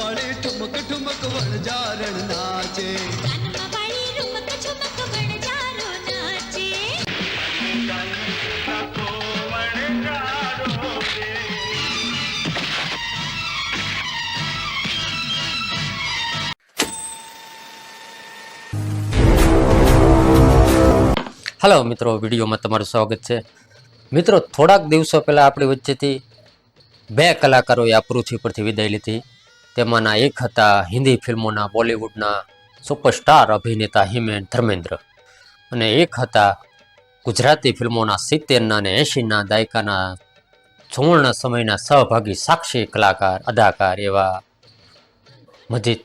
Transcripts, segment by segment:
પાડી ઠુમક ઠુમક વણજારણ નાચે. હલો મિત્રો વિડીયોમાં તમારું સ્વાગત છે. મિત્રો થોડાક દિવસો પહેલાં આપણી વચ્ચેથી બે કલાકારોએ આ પૃથ્વી પરથી વિદાય લીધી. તેમાંના એક હતા હિન્દી ફિલ્મોના બોલિવૂડના સુપરસ્ટાર અભિનેતા હિમેન ધર્મેન્દ્ર અને એક હતા ગુજરાતી ફિલ્મોના સિત્તેરના અને એંશીના દાયકાના સુવર્ણ સમયના સહભાગી સાક્ષી કલાકાર, અદાકાર એવા મજીદ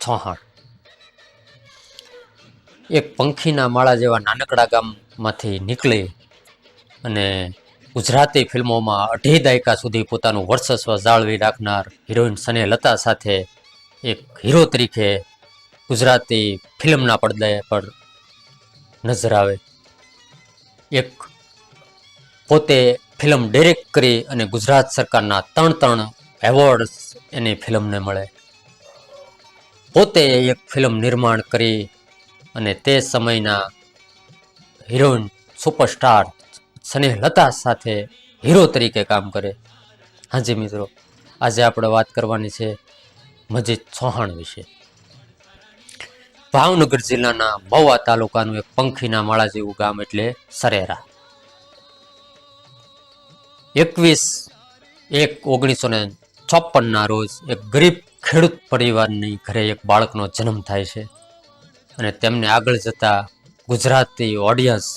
ચૌહાણ. એક પંખીના માળા જેવા નાનકડા ગામમાંથી નીકળી અને ગુજરાતી ફિલ્મોમાં અઢી દાયકા સુધી પોતાનું વર્ચસ્વ જાળવી રાખનાર હિરોઈન સને લતા સાથે એક હીરો તરીકે ગુજરાતી ફિલ્મના પડદા પર નજર આવે. એક પોતે ફિલ્મ ડિરેક્ટ કરી અને ગુજરાત સરકારના ત્રણ ત્રણ એવોર્ડ્સ એની ફિલ્મને મળે. પોતે એક ફિલ્મ નિર્માણ કરી અને તે સમયના હિરોઈન સુપરસ્ટાર સ્નેહ લતા સાથે હીરો તરીકે કામ કરે. હાજી મિત્રો, આજે આપણે વાત કરવાની છે મજીદ ચૌહાણ વિશે. ભાવનગર જિલ્લાના મહુવા તાલુકાનું એક પંખીના માળા જેવું ગામ એટલે સરેરા. એકવીસ એક ઓગણીસો ને છપ્પનના રોજ એક ગરીબ ખેડૂત પરિવારની ઘરે એક બાળકનો જન્મ થાય છે અને તેમને આગળ જતા Gujarati audience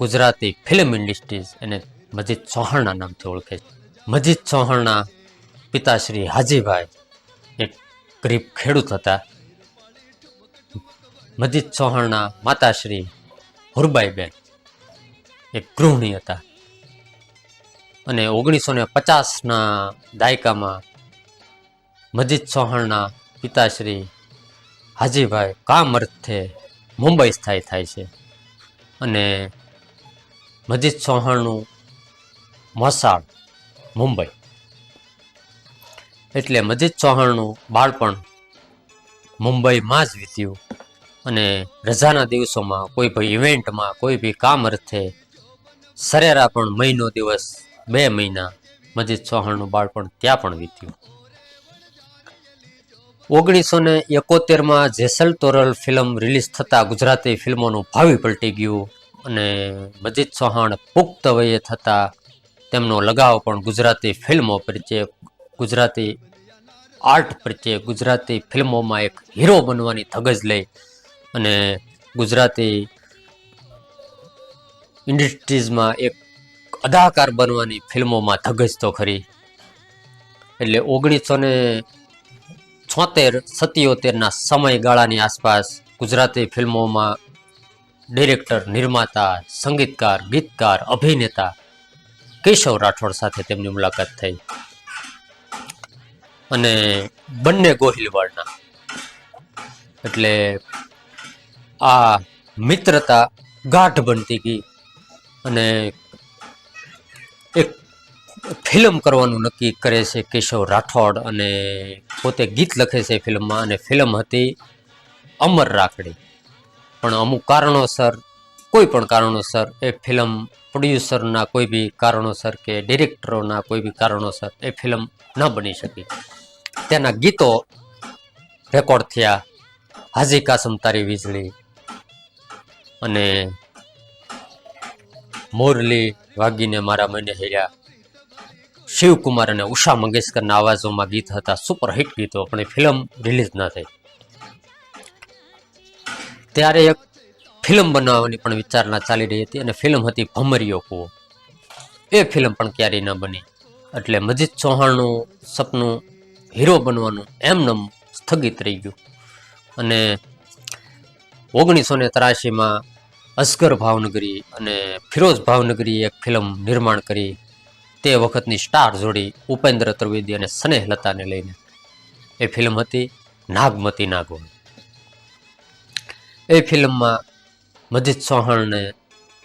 Gujarati film industries એને મજીદ ચૌહાણના નામથી ઓળખે છે. મજીદ ચૌહાણના પિતાશ્રી હાજીભાઈ એક ગરીબ ખેડૂત હતા. મજીદ ચૌહાણના માતાશ્રી હુરબાઈબેન એક ગૃહિણી હતા. અને ઓગણીસો ને પચાસના દાયકામાં મજીદ ચૌહાણના પિતાશ્રી હાજીભાઈ કામ અર્થે મુંબઈ સ્થાયી થાય છે. અને મજીદ ચૌહાણનું મોસાળ, મુંબઈ. એટલે મજીદ ચૌહાણનું બાળપણ મુંબઈમાં જ વીત્યું અને રજાના દિવસોમાં કોઈ ભાઈ ઇવેન્ટમાં કોઈ બી કામ અર્થે સરેરા પણ મહિનો દિવસ બે મહિના મજીદ ચૌહાણનું બાળપણ ત્યાં પણ વીત્યું. ઓગણીસો ને એકોતેરમાં જેસલ તોરલ ફિલ્મ રિલીઝ થતાં ગુજરાતી ફિલ્મોનું ભાવિ પલટી ગયું. અને મજીદ ચૌહાણ પુખ્ત વયે થતાં તેમનો લગાવ પણ ગુજરાતી ફિલ્મો પ્રત્યે ગુજરાતી આર્ટ પ્રત્યે ગુજરાતી ફિલ્મોમાં એક હીરો બનવાની ધગજ લઈ અને ગુજરાતી ઇન્ડસ્ટ્રીઝમાં એક અદાકાર બનવાની ફિલ્મોમાં ધગજ તો ખરી. એટલે ઓગણીસો ને છોતેર, સત્યોતેરના સમયગાળાની આસપાસ ગુજરાતી ફિલ્મોમાં ડિરેક્ટર, નિર્માતા, સંગીતકાર, ગીતકાર, અભિનેતા કેશવ રાઠોડ સાથે તેમની મુલાકાત થઈ. અને બંને ગોહિલવાડના. એટલે આ મિત્રતા ગાઢ બનતી ગઈ અને એક ફિલ્મ કરવાનું નક્કી કરે છે કેશવ રાઠોડ અને પોતે ગીત લખે છે ફિલ્મમાં અને ફિલ્મ હતી અમર રાખડી. પણ અમુક કારણોસર, કોઈ પણ કારણોસર, એ ફિલ્મ પ્રોડ્યુસરના કોઈ બી કારણોસર કે ડિરેક્ટરોના કોઈ બી કારણોસર એ ફિલ્મ ન બની શકી. તેના ગીતો રેકોર્ડ થયા, હાજી કાસમ તારી વીજળી અને મોરલી વાગીને મારા મને હેર્યા. શિવકુમાર અને ઉષા મંગેશકરના અવાજોમાં ગીત હતા સુપરહિટ ગીતો, પણ એ ફિલ્મ રિલીઝ ન થઈ. ત્યારે એક ફિલ્મ બનાવવાની પણ વિચારણા ચાલી રહી હતી અને ફિલ્મ હતી ભમરીયો કૂવો. એ ફિલ્મ પણ ક્યારેય ન બની. એટલે મજીદ ચૌહાણનું સપનું હીરો બનવાનું એમનેમ સ્થગિત રહી ગયું. અને ઓગણીસો ને ત્રાસીમાં અસગર ભાવનગરી અને ફિરોઝ ભાવનગરી એક ફિલ્મ નિર્માણ કરી. તે વખતની સ્ટાર જોડી ઉપેન્દ્ર ત્રિવેદી અને સ્નેહ લતાને લઈને. એ ફિલ્મ હતી નાગમતી નાગોર એ ફિલ્મમાં મજીદ ચૌહાણને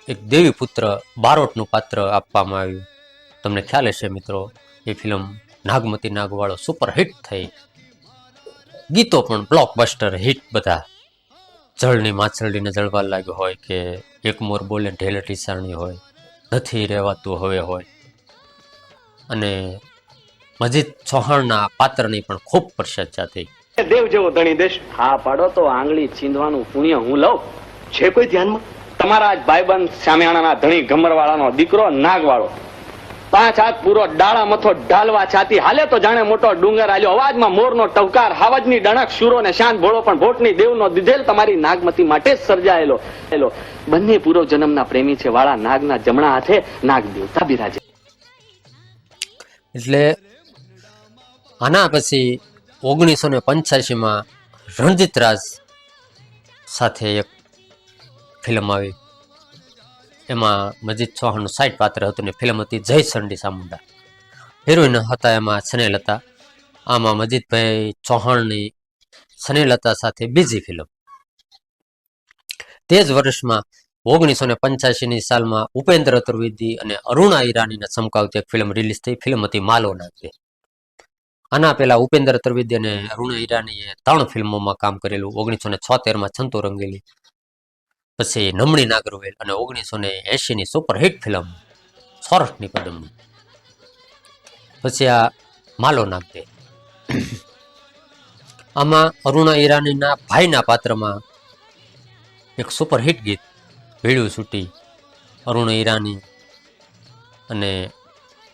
એક દેવી પુત્ર બારોટનું પાત્ર આપવામાં આવ્યું. તમને ખ્યાલ હશે મિત્રો, એ ફિલ્મ નાગમતી નાગવાળો સુપરહિટ થઈ. ગીતો પણ બ્લોકબસ્ટર હિટ બધા. જળની માછરડીને જળવા લાગ્યો હોય કે એક મોર બોલે ઢેલ ટીસાણી હોય, નથી રહેવાતું હવે હોય. અને મજીદ ચૌહાણના પાત્રની પણ ખૂબ પ્રશંસા થઈ. દેવ જેવો ધણી દેશ. હા પાડો તો આંગળી ચીંધવાનું પુણ્ય હું લઉં. છે કોઈ ધ્યાનમાં. તમારા ભાઈબંધ સામિયાણાના ધણી ગમરવાળાનો દીકરો નાગવાળો. પાંચ હાથ પૂરો ડાળા મથો ઢાલવા છાતી. હાલે તો જાણે મોટો ડુંગર આલ્યો. અવાજમાં મોરનો ટવકાર હાવજની ડણક શુરો ને શાંત ભોળો પણ ભોટની દેવનો દીધેલ તમારી નાગમતી માટે જ સર્જાયેલો. એલો બંને પૂર્વ જન્મના પ્રેમી છે. વાળા નાગના જમણા હાથે નાગ દેવતા બિરાજે. એટલે આના પછી ઓગણીસો ને પંચ્યાસીમાં રણજીત રાજ સાથે એક ફિલ્મ આવી. એમાં મજીદ ચૌહાણનું સાઈડ પાત્ર હતું ને ફિલ્મ હતી જય સંડી સામુંડા. હિરોઈન હતા એમાં સ્નેહલતા આમાં મજીદભાઈ ચૌહાણની સનેલતા સાથે બીજી ફિલ્મ. તે જ વર્ષમાં ઓગણીસો ને પંચ્યાસીની સાલમાં ઉપેન્દ્ર ચતુર્વેદી અને અરુણા ઈરાનીને ચમકાવતી એક ફિલ્મ રિલીઝ થઈ. ફિલ્મ હતી માલો નાગવે આના પહેલા ઉપેન્દ્ર ત્રિવેદી અને અરુણ ઈરાનીએ ત્રણ ફિલ્મોમાં કામ કરેલું. ઓગણીસો ને છોતેરમાં છંતો રંગેલી. પછી નમણી નાગરવેલ અને ઓગણીસો ને એંશીની સુપરહિટ ફિલ્મ સોરઠની પદમની પછી આ માલો નાગદે આમાં અરુણા ઈરાનીના ભાઈના પાત્રમાં એક સુપરહિટ ગીત ભીડું છૂટી અરુણ ઈરાની અને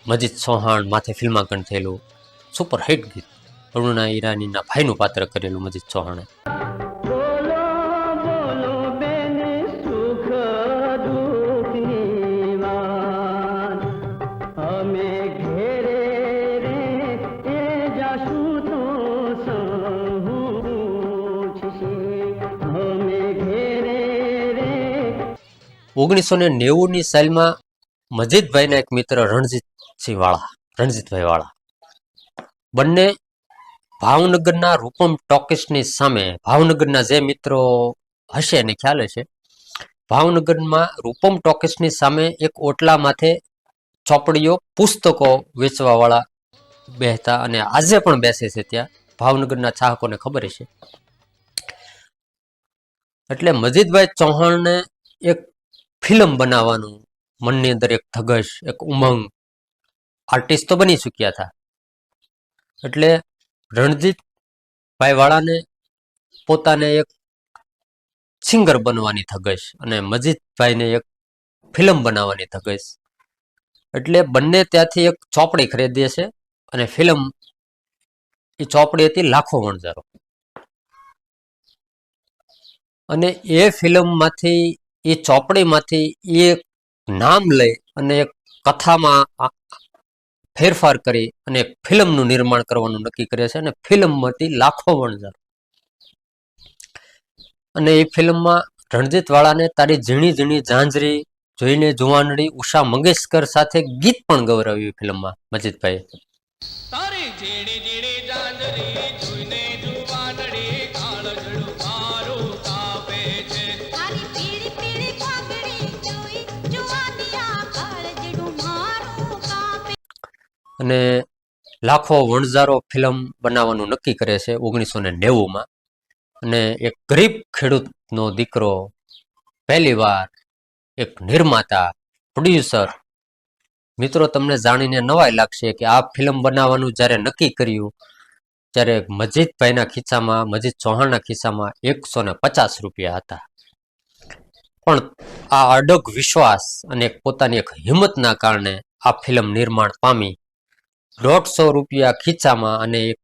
મજીદ ચૌહાણ માથે ફિલ્માંકન થયેલું. સુપરહિટ ગીત. અરુણા ઈરાનીના ભાઈનું પાત્ર કરેલું મજીદ ચૌહાણે. ઓગણીસો ને નેવુંની સાલમાં મજીદભાઈના એક મિત્ર રણજીતસિંહ વાળા, રણજીતભાઈ વાળા. બંને ભાવનગરના રૂપમ ટોકીસની સામે. ભાવનગરના જે મિત્રો હશે એને ખ્યાલ હશે. ભાવનગરમાં રૂપમ ટોકીસની સામે એક ઓટલા માથે ચોપડીઓ, પુસ્તકો વેચવાવાળા બેહતા અને આજે પણ બેસે છે ત્યાં. ભાવનગરના ચાહકોને ખબર છે એટલે મજીદભાઈ ચૌહાણને એક ફિલ્મ બનાવવાનું મનની અંદર એક ધગશ, એક ઉમંગ આર્ટિસ્ટ તો બની ચૂક્યા હતા. એટલે રણજીતભાઈ વાળાને પોતાને એક સિંગર બનવાની થગશ અને મજીદભાઈને એક ફિલ્મ બનાવવાની થગશ એટલે બંને ત્યાંથી એક ચોપડી ખરીદીએ છે અને ફિલ્મ એ ચોપડી હતી લાખો વણઝારો. અને એ ફિલ્મમાંથી, એ ચોપડીમાંથી એ નામ લઈ અને એક કથામાં ફેરફાર કરી અને ફિલ્મનું નિર્માણ કરવાનું નક્કી કરે છે અને ફિલ્મમાંથી લાખો વણઝાર. અને એ ફિલ્મમાં રણજીત વાળાને તારી ઝીણી ઝીણી ઝાંઝરી જોઈને જુવાનડી ઉષા મંગેશકર સાથે ગીત પણ ગૌરવ્યું ફિલ્મમાં મજીદભાઈ અને લાખો વણઝારો ફિલ્મ બનાવવાનું નક્કી કરે છે ઓગણીસો ને નેવુંમાં. અને એક ગરીબ ખેડૂતનો દીકરો પહેલીવાર એક નિર્માતા પ્રોડ્યુસર મિત્રો, તમને જાણીને નવાઈ લાગશે કે આ ફિલ્મ બનાવવાનું જ્યારે નક્કી કર્યું, ત્યારે મજીદભાઈના ખિસ્સામાં, મજીદ ચૌહાણના ખિસ્સામાં એકસો ને પચાસ રૂપિયા હતા. પણ આ અડગ વિશ્વાસ અને પોતાની એક હિંમતના કારણે આ ફિલ્મ નિર્માણ પામી દોઢસો રૂપિયા ખીચામાં અને એક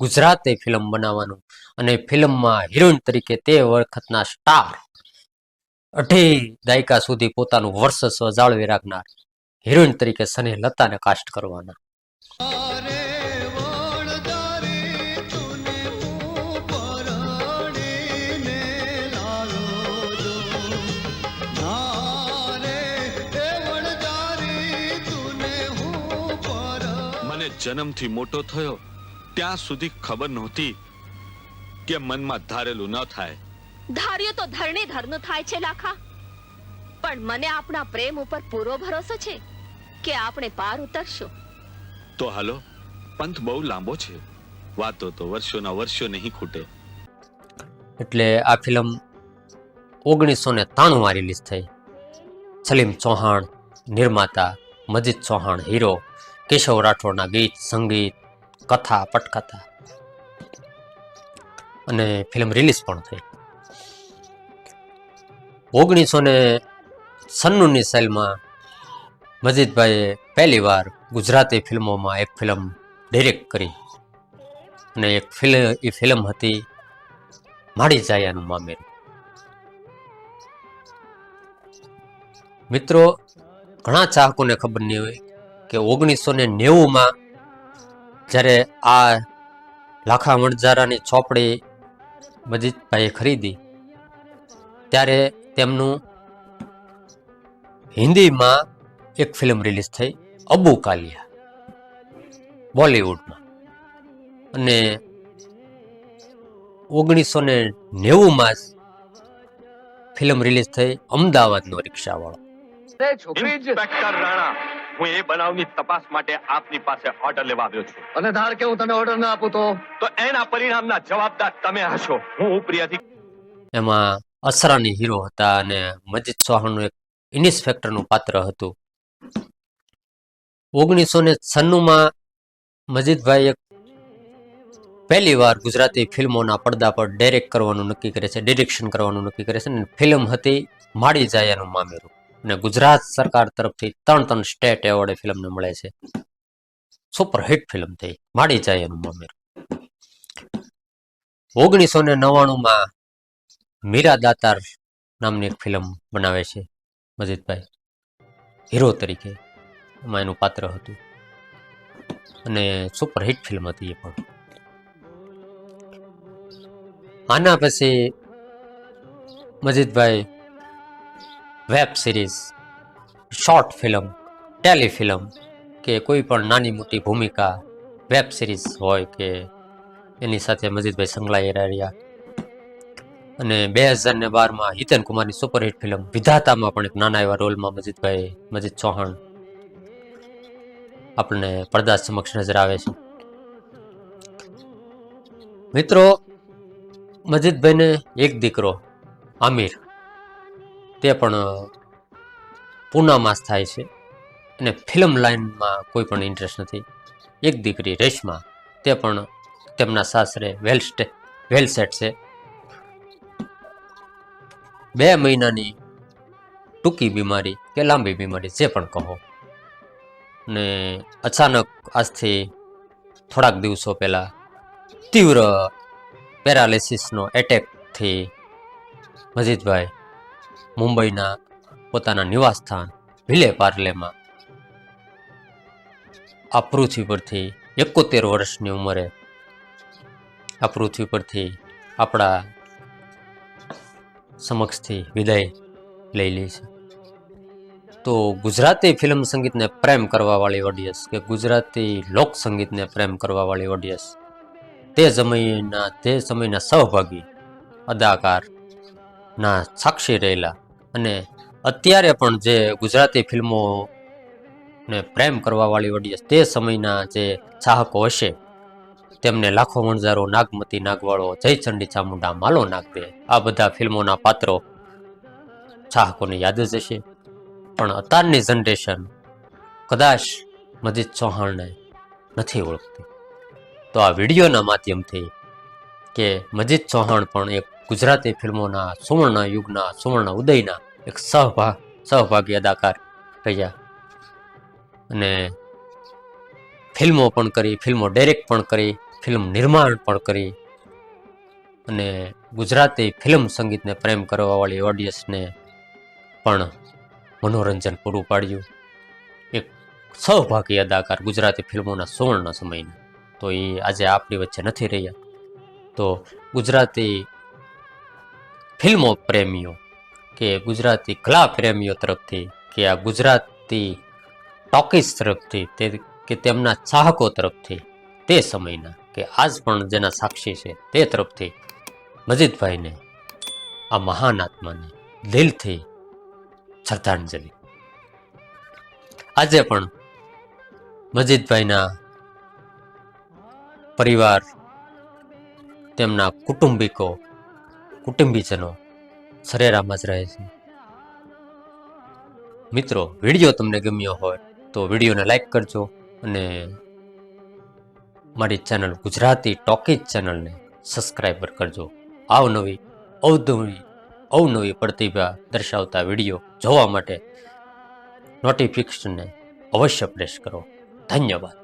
ગુજરાતી ફિલ્મ બનાવવાનું. અને ફિલ્મમાં હિરોઈન તરીકે તે વખતના સ્ટાર અઢી દાયકા સુધી પોતાનું વર્ચસ્વ જાળવી રાખનાર હિરોઈન તરીકે સની લતાને કાસ્ટ કરવાના. જન્મથી મોટો થયો ત્યાં સુધી ખબર નહોતી કે મનમાં ધારેલું ન થાય. ધાર્યું તો ધરણીધરનું થાય છે લાખા. પણ મને આપણા પ્રેમ ઉપર પૂરો ભરોસો છે કે આપણે પાર ઉતરશું. તો હાલો પંથ બહુ લાંબો છે. વાતો તો વર્ષોના વર્ષો નહીં ખૂટે. એટલે આ ફિલ્મ ઓગણીસો ને ત્રાણુંમાં રિલીઝ થઈ. સલીમ ચૌહાણ નિર્માતા મજીદ ચૌહાણ હીરો. કેશવ રાઠોડના ગીત, સંગીત, કથા, પટકથા અને ફિલ્મ રિલીઝ પણ થઈ. ઓગણીસો ને સન્નુની સાલમાં મજીદભાઈએ પહેલીવાર ગુજરાતી ફિલ્મોમાં એક ફિલ્મ ડિરેક્ટ કરી. અને એક ફિલ્મ એ ફિલ્મ હતી માડી જાયાનું મામેર. મિત્રો, ઘણા ચાહકોને ખબર નહીં હોય કે ઓગણીસો ને નેવુંમાં જ્યારે આ લાખા વણઝારાની ચોપડી મજીદભાઈએ ખરીદી, ત્યારે તેમનું હિન્દીમાં એક ફિલ્મ રિલીઝ થઈ, અબુ કાલિયા, બોલિવૂડમાં. અને ઓગણીસો ને નેવુંમાં ફિલ્મ રિલીઝ થઈ અમદાવાદનો રિક્ષાવાળો. રાણા હું એ બનાવની તપાસ માટે આપની પાસે ઓર્ડર લેવા આવ્યો છું. અને ધાર કે હું તને ઓર્ડર ના આપું તો? તો એના પરિણામના જવાબદાર તમે હશો. હું ઉપરી એમાં અસરાની હીરો હતા અને મજીદ ચૌહાણનું એક ઇન્સ્પેક્ટરનું પાત્ર હતું. ઓગણીસો ને છન્નુંમાં મજીદભાઈ એક પહેલી વાર ગુજરાતી ફિલ્મોના પડદા પર ડાયરેક્ટ કરવાનું નક્કી કરે છે ડિરેક્શન કરવાનું નક્કી કરે છે અને ફિલ્મ હતી માળી જાયાનું મામેરું. અને ગુજરાત સરકાર તરફથી ત્રણ ત્રણ સ્ટેટ એવોર્ડ ફિલ્મને મળે છે. સુપર હિટ ફિલ્મ થઈ. માડી જાયાનું મામેરું. ઓગણીસો ને નવ્વાણુંમાં મીરા દાતાર નામની એક ફિલ્મ બનાવે છે, મજીદભાઈ. હીરો તરીકે એમાં એનું પાત્ર હતું. અને સુપર હિટ ફિલ્મ હતી એ પણ. આના પછી મજીદભાઈ web series, short film, telefilm કે કોઈ પણ નાની મોટી ભૂમિકા વેબ સિરીઝ હોય કે એની સાથે મજીદભાઈ સંકળાયેલા રહ્યા. અને બે હજાર ને બારમાં હિતેન કુમારની સુપરહિટ ફિલ્મ વિધાતામાં પણ એક નાના એવા રોલમાં મજીદભાઈ, મજીદ ચૌહાણ આપણને પડદા સમક્ષ નજર આવે છે. મિત્રો, મજીદભાઈને એક દીકરો, આમિર તે પણ પૂનામાં જ થાય છે. અને ફિલ્મ લાઇનમાં કોઈ પણ ઇન્ટરેસ્ટ નથી. એક દીકરી રેશમા, તે પણ તેમના સાસરે વેલ સ્ટે વેલ સેટ છે. બે મહિનાની ટૂંકી બીમારી કે લાંબી બીમારી, જે પણ કહો. ને અચાનક આજથી થોડાક દિવસો પહેલાં તીવ્ર પેરાલિસિસનો એટેકથી મજીદભાઈ મુંબઈના પોતાના નિવાસસ્થાન વિલે પાર્લેમાં. આ પૃથ્વી પરથી એકોતેર વર્ષની ઉંમરે આ પૃથ્વી પરથી આપણા સમક્ષથી વિદાય લઈ લે છે. તો ગુજરાતી ફિલ્મ સંગીતને પ્રેમ કરવાવાળી ઓડિયન્સ કે ગુજરાતી લોક સંગીતને પ્રેમ કરવાવાળી ઓડિયન્સ તે સમયના તે સમયના સહભાગી અદાકારના સાક્ષી રહેલા અને અત્યારે પણ જે ગુજરાતી ફિલ્મો ને પ્રેમ કરવાવાળી ઓડિયન્સ તે સમયના જે ચાહકો હશે, તેમને લાખો વણઝારો નાગમતી નાગવાળો જયચંડી ચામુંડા, માલો નાગ દે આ બધા ફિલ્મોના પાત્રો ચાહકોને યાદ જ હશે. પણ અત્યારની જનરેશન કદાચ મજીદ ચૌહાણને નથી ઓળખતી. તો આ વિડીયોના માધ્યમથી કે મજીદ ચૌહાણ પણ એક ગુજરાતી ફિલ્મોના, સુવર્ણ યુગના, સુવર્ણ ઉદયના એક સહભાગ સહભાગી અદાકાર રહ્યા. અને ફિલ્મો પણ કરી, ફિલ્મો ડાયરેક્ટ પણ કરી, ફિલ્મ નિર્માણ પણ કરી. અને ગુજરાતી ફિલ્મ સંગીતને પ્રેમ કરવાવાળી ઓડિયન્સને પણ મનોરંજન પૂરું પાડ્યું. એક સહભાગી અદાકાર ગુજરાતી ફિલ્મોના સુવર્ણ સમયના. તો એ આજે આપણી વચ્ચે નથી રહ્યા. તો ગુજરાતી ફિલ્મો પ્રેમીઓ કે ગુજરાતી કલા પ્રેમીઓ તરફથી, કે આ ગુજરાતી ટોકીસ તરફથી તે કે તેમના ચાહકો તરફથી તે સમયના, કે આજ પણ જેના સાક્ષી છે તે તરફથી મજીદભાઈને, આ મહાન આત્માને દિલથી શ્રદ્ધાંજલિ. આજે પણ મજીદભાઈના પરિવાર તેમના કુટુંબિકો કુટુંબીજનો સરેરામાં જ રહે છે. મિત્રો, વીડિયો તમને ગમ્યો હોય તો વિડીયોને લાઈક કરજો અને મારી ચેનલ ગુજરાતી ટોકીજ ચેનલને સબસ્ક્રાઈબર કરજો. અવનવી અવનવી અવનવી પ્રતિભા દર્શાવતા વીડિયો જોવા માટે નોટિફિકેશનને અવશ્ય પ્રેસ કરો. ધન્યવાદ.